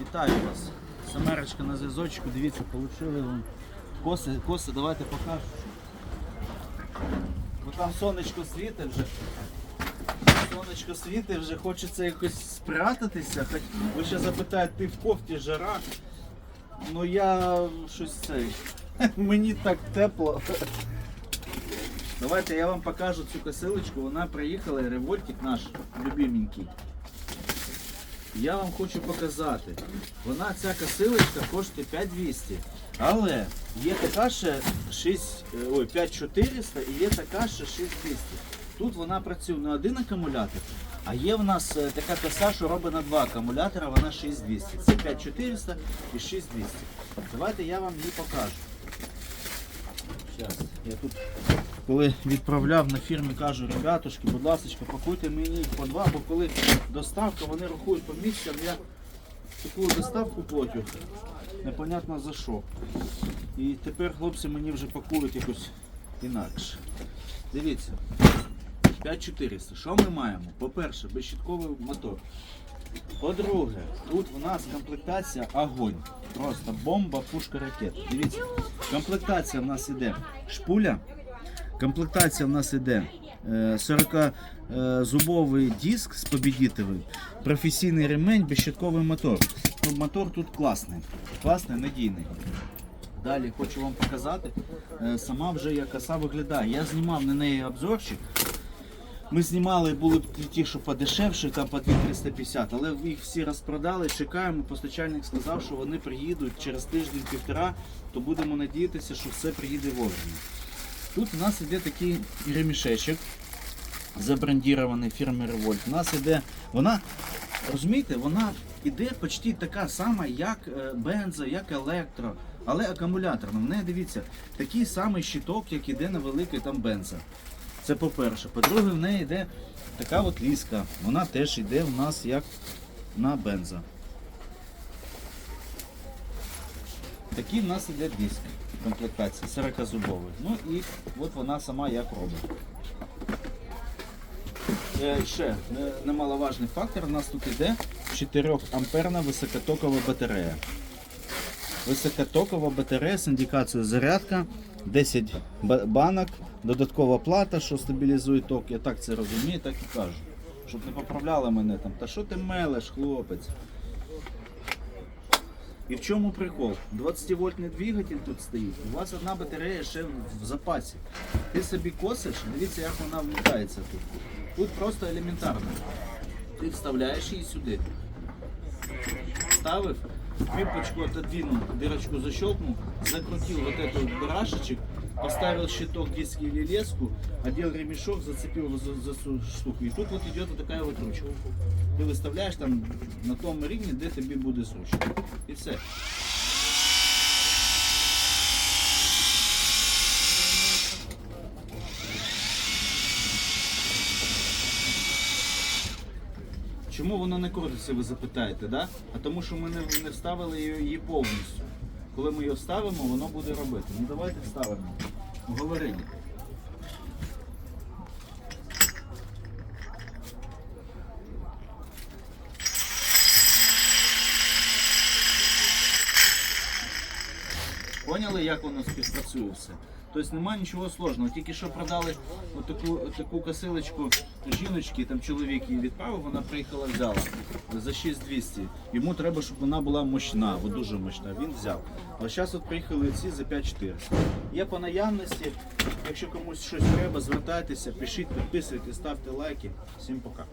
Вітаю вас. Самерочка на зв'язочку. Дивіться, отримали вон коси, коси, давайте покажу. Бо там сонечко світить вже. Сонечко світить, вже хочеться якось спрятатися. Ви ще запитаєте, ти в кофті жара. Ну я щось цей. Мені так тепло. Давайте я вам покажу цю косилочку. Вона приїхала, револьтик наш любименький. Я вам хочу показати. Вона ця косилочка коштує 5200. Але є така ще 6, е, ой, 5400 і є така ще 6200. Тут вона працює на один акумулятор, а є в нас е, така коса, що робить на два акумулятора, вона 6200. Це 5400 і 6200. Давайте я вам її покажу. Зараз, я тут коли відправляв на фірмі, кажу, ребятушки, будь ласка, пакуйте мені їх по два, бо коли доставка, вони рахують по місцям, я таку доставку платю, непонятно за що. І тепер хлопці мені вже пакують якось інакше. Дивіться, 5400. Що ми маємо? По-перше, безщитковий мотор. По-друге, тут в нас комплектація огонь. Просто бомба, пушка, ракет. Дивіться, комплектація в нас іде шпуля. Комплектація в нас іде 40-зубовий диск з побідітелем, професійний ремень, безщитковий мотор. Ну, мотор тут класний, класний, надійний. Далі хочу вам показати, е, сама вже як коса виглядає. Я знімав на неї обзорчик. Ми знімали, були ті, що подешевші, там по 2350, але їх всі розпродали, чекаємо. Постачальник сказав, що вони приїдуть через тиждень-півтора, то будемо надіятися, що все приїде вовремя. Тут у нас іде такий ремішечок, забрендірований фірми Revolt. У нас іде, вона, розумієте, вона іде почти така сама, як е, бенза, як електро, але акумуляторна. В неї дивіться, такий самий щиток, як іде на великий там бенза. Це по-перше. По-друге, в неї йде така от ліска. Вона теж йде в нас як на бенза. Такий в нас іде диск комплектації 40-зубовий. Ну і от вона сама як робить. Е, ще е, немаловажний фактор, у нас тут іде 4 амперна високотокова батарея. Високотокова батарея з індикацією зарядка, 10 банок, додаткова плата, що стабілізує ток. Я так це розумію, так і кажу. Щоб не поправляли мене там. Та що ти мелеш, хлопець? І в чому прикол? 20-вольтний двигатель тут стоїть. У вас одна батарея ще в запасі. Ти собі косиш, дивіться, як вона вмикається тут. Тут просто елементарно. Ти вставляєш її сюди. Ставив, кріпочку отодвинув, дирочку защелкнув, закрутив вот этот барашечек, поставил щиток, диск или леску, одел ремешок, зацепил за, за штуку. И тут вот идет вот такая вот ручка. Ты выставляешь там на том рівні, де тобі буде зручно. І все. Чому воно не крутиться, ви запитаєте, да? А тому що ми не, не вставили її повністю. Коли ми її вставимо, воно буде робити. Ну давайте вставимо. Говорили. Поняли, як воно співпрацює все? Тобто немає нічого сложного. Тільки що продали таку, таку косилочку жіночки, там чоловік її відправив, вона приїхала взяла за 6200. Йому треба, щоб вона була мощна, бо дуже мощна. Він взяв. А зараз от приїхали ці за 5400. Є по наявності. Якщо комусь щось треба, звертайтеся, пишіть, підписуйтесь, ставте лайки. Всім пока.